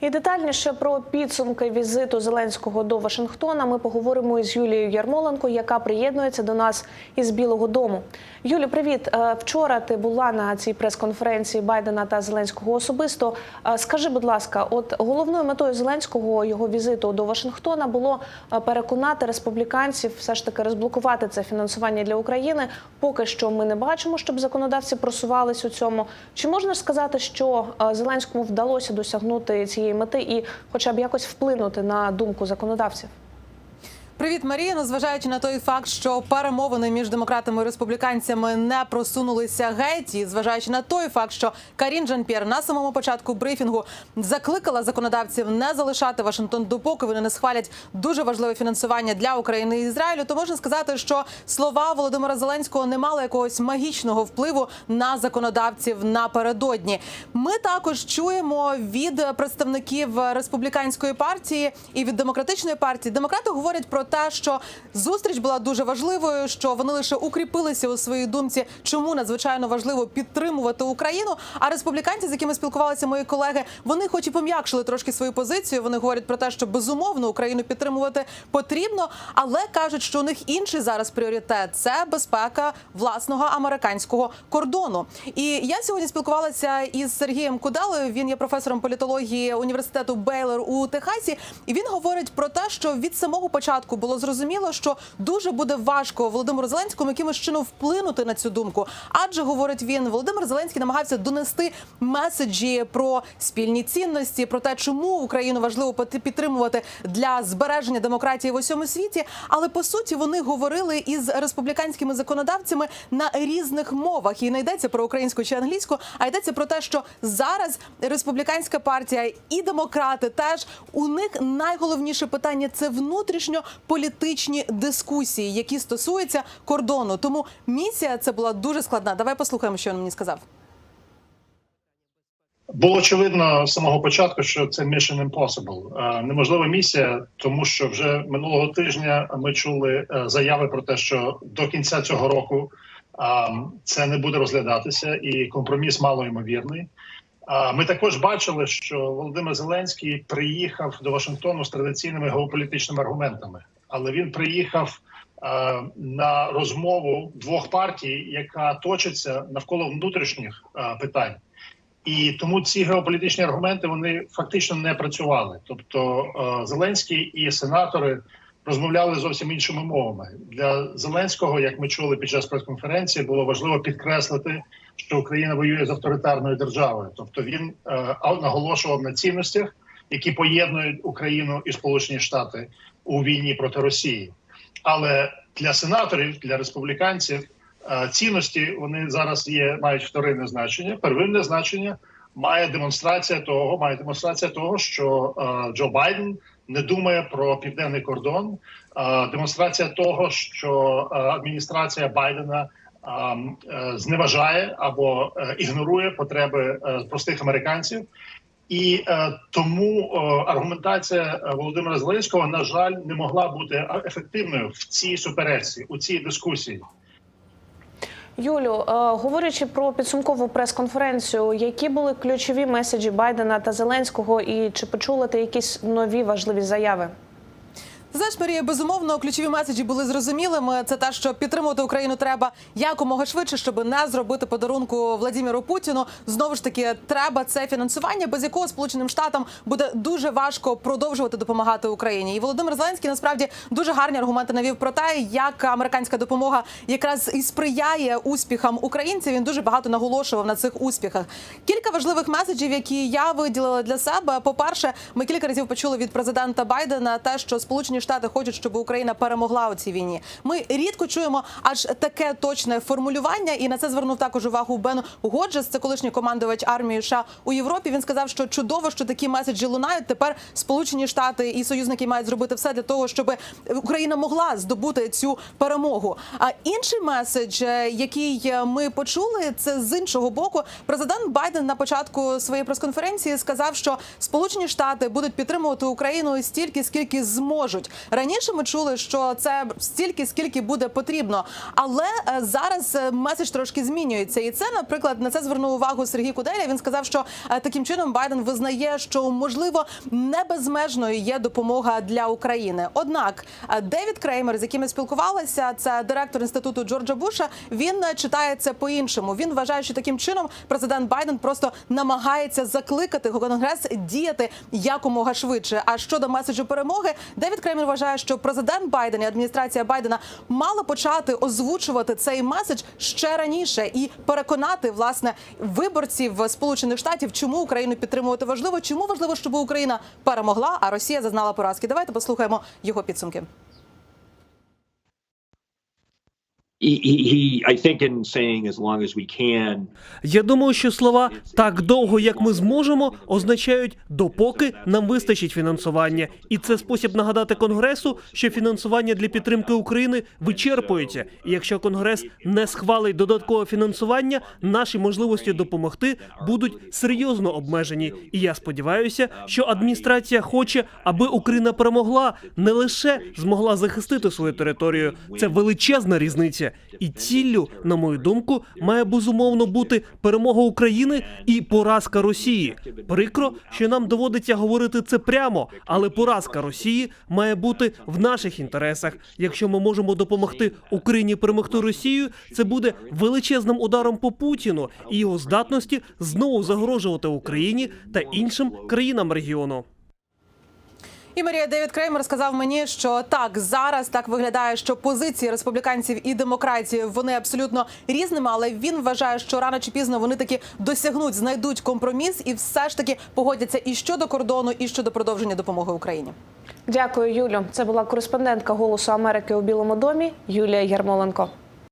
І детальніше про підсумки візиту Зеленського до Вашингтона ми поговоримо із Юлією Ярмоленко, яка приєднується до нас із Білого Дому. Юлі, привіт. Е, Вчора ти була на цій прес-конференції Байдена та Зеленського особисто. Е, Скажи, будь ласка, от головною метою Зеленського його візиту до Вашингтона було е, переконати республіканців все ж таки розблокувати це фінансування для України. Поки що ми не бачимо, щоб законодавці просувались у цьому. Чи можна сказати, що Зеленському вдалося досягнути цієї мети і, хоча б якось вплинути на думку законодавців? Привіт, Марія. Незважаючи на той факт, що перемовини між демократами і республіканцями не просунулися геть, і зважаючи на той факт, що Карін Жан-П'єр на самому початку брифінгу закликала законодавців не залишати Вашингтон, допоки вони не схвалять дуже важливе фінансування для України і Ізраїлю, то можна сказати, що слова Володимира Зеленського не мали якогось магічного впливу на законодавців напередодні. Ми також чуємо від представників республіканської партії і від демократичної партії. Демократи говорять про те, що зустріч була дуже важливою, що вони лише укріпилися у своїй думці, чому надзвичайно важливо підтримувати Україну. А республіканці, з якими спілкувалися мої колеги, вони, хоч і пом'якшили трошки свою позицію. Вони говорять про те, що безумовно Україну підтримувати потрібно, але кажуть, що у них інший зараз пріоритет це безпека власного американського кордону. І я сьогодні спілкувалася із Сергієм Куделою. Він є професором політології університету Бейлор у Техасі, і він говорить про те, що від самого початку було зрозуміло, що дуже буде важко Володимиру Зеленському якимось чином вплинути на цю думку. Адже говорить він, Володимир Зеленський намагався донести меседжі про спільні цінності, про те, чому Україну важливо підтримувати для збереження демократії в усьому світі. Але по суті вони говорили із республіканськими законодавцями на різних мовах. І не йдеться про українську чи англійську, а йдеться про те, що зараз республіканська партія і демократи теж у них найголовніше питання це внутрішньополітичні дискусії, які стосуються кордону. Тому місія це була дуже складна. Давай послухаємо, що він мені сказав. Було очевидно з самого початку, що це mission impossible. Е, неможлива місія, тому що вже минулого тижня ми чули е, заяви про те, що до кінця цього року е, це не буде розглядатися, і компроміс малоймовірний. Е, Ми також бачили, що Володимир Зеленський приїхав до Вашингтону з традиційними геополітичними аргументами, але він приїхав е, на розмову двох партій, яка точиться навколо внутрішніх е, питань. І тому ці геополітичні аргументи вони фактично не працювали. Тобто е, Зеленський і сенатори розмовляли зовсім іншими мовами. Для Зеленського, як ми чули під час прес-конференції, було важливо підкреслити, що Україна воює з авторитарною державою. Тобто він е, наголошував на цінностях, які поєднують Україну і Сполучені Штати у війні проти Росії. Але для сенаторів, для республіканців е, цінності вони зараз є мають вторинне значення. Первинне значення має демонстрація того, має демонстрація того, що е, Джо Байден не думає про південний кордон. е, демонстрація того, що адміністрація Байдена. е, е, Зневажає або ігнорує потреби простих американців, і е, тому е, аргументація е, Володимира Зеленського на жаль не могла бути е, ефективною в цій суперечці у цій дискусії. Юлю, е, говорячи про підсумкову прес-конференцію, які були ключові меседжі Байдена та Зеленського, і чи почули ти якісь нові важливі заяви? Знаєш, Марія, безумовно, ключові меседжі були зрозумілими. Це те, що підтримувати Україну треба якомога швидше, щоб не зробити подарунку Владіміру Путіну. Знову ж таки, треба це фінансування, без якого Сполученим Штатам буде дуже важко продовжувати допомагати Україні. І Володимир Зеленський насправді дуже гарні аргументи навів про те, як американська допомога якраз і сприяє успіхам українців. Він дуже багато наголошував на цих успіхах. Кілька важливих меседжів, які я виділила для себе. По перше, ми кілька разів почули від президента Байдена те, що Сполучені Штати хочуть, щоб Україна перемогла у цій війні. Ми рідко чуємо аж таке точне формулювання, і на це звернув також увагу Бен Годжес, це колишній командувач армії США у Європі. Він сказав, що чудово, що такі меседжі лунають. Тепер Сполучені Штати і союзники мають зробити все для того, щоб Україна могла здобути цю перемогу. А інший меседж, е, який ми почули, це з іншого боку. Президент Байден на початку своєї прес-конференції сказав, що Сполучені Штати будуть підтримувати Україну стільки, скільки зможуть. Раніше ми чули, що це стільки, скільки буде потрібно. Але е, зараз е, меседж трошки змінюється. І це, наприклад, на це звернув увагу Сергій Куделя. Він сказав, що е, таким чином Байден визнає, що можливо не безмежною є допомога для України. Однак Девід Креймер, з яким я спілкувалася, це директор інституту Джорджа Буша. Він читає це по-іншому. Він вважає, що таким чином президент Байден просто намагається закликати конгрес діяти якомога швидше. А щодо меседжу перемоги, Девід Кремер вважає, що президент Байден і адміністрація Байдена мала почати озвучувати цей меседж ще раніше і переконати власне виборців Сполучених Штатів, чому Україну підтримувати важливо, чому важливо, щоб Україна перемогла, а Росія зазнала поразки. Давайте послухаємо його підсумки. Я думаю, що слова так довго, як ми зможемо, означають допоки нам вистачить фінансування, і це спосіб нагадати конгресу, що фінансування для підтримки України вичерпується. І якщо конгрес не схвалить додаткове фінансування, наші можливості допомогти будуть серйозно обмежені. І я сподіваюся, що адміністрація хоче, аби Україна перемогла, не лише змогла захистити свою територію. Це величезна різниця. І ціллю, на мою думку, має безумовно бути перемога України і поразка Росії. Прикро, що нам доводиться говорити це прямо, але поразка Росії має бути в наших інтересах. Якщо ми можемо допомогти Україні перемогти Росію, це буде величезним ударом по Путіну і його здатності знову загрожувати Україні та іншим країнам регіону. І Марія Девід Креймер сказав мені, що так зараз так виглядає, що позиції республіканців і демократів вони абсолютно різними, але він вважає, що рано чи пізно вони таки досягнуть, знайдуть компроміс і все ж таки погодяться і щодо кордону, і щодо продовження допомоги Україні. Дякую, Юлю. Це була кореспондентка Голосу Америки у Білому домі Юлія Ярмоленко.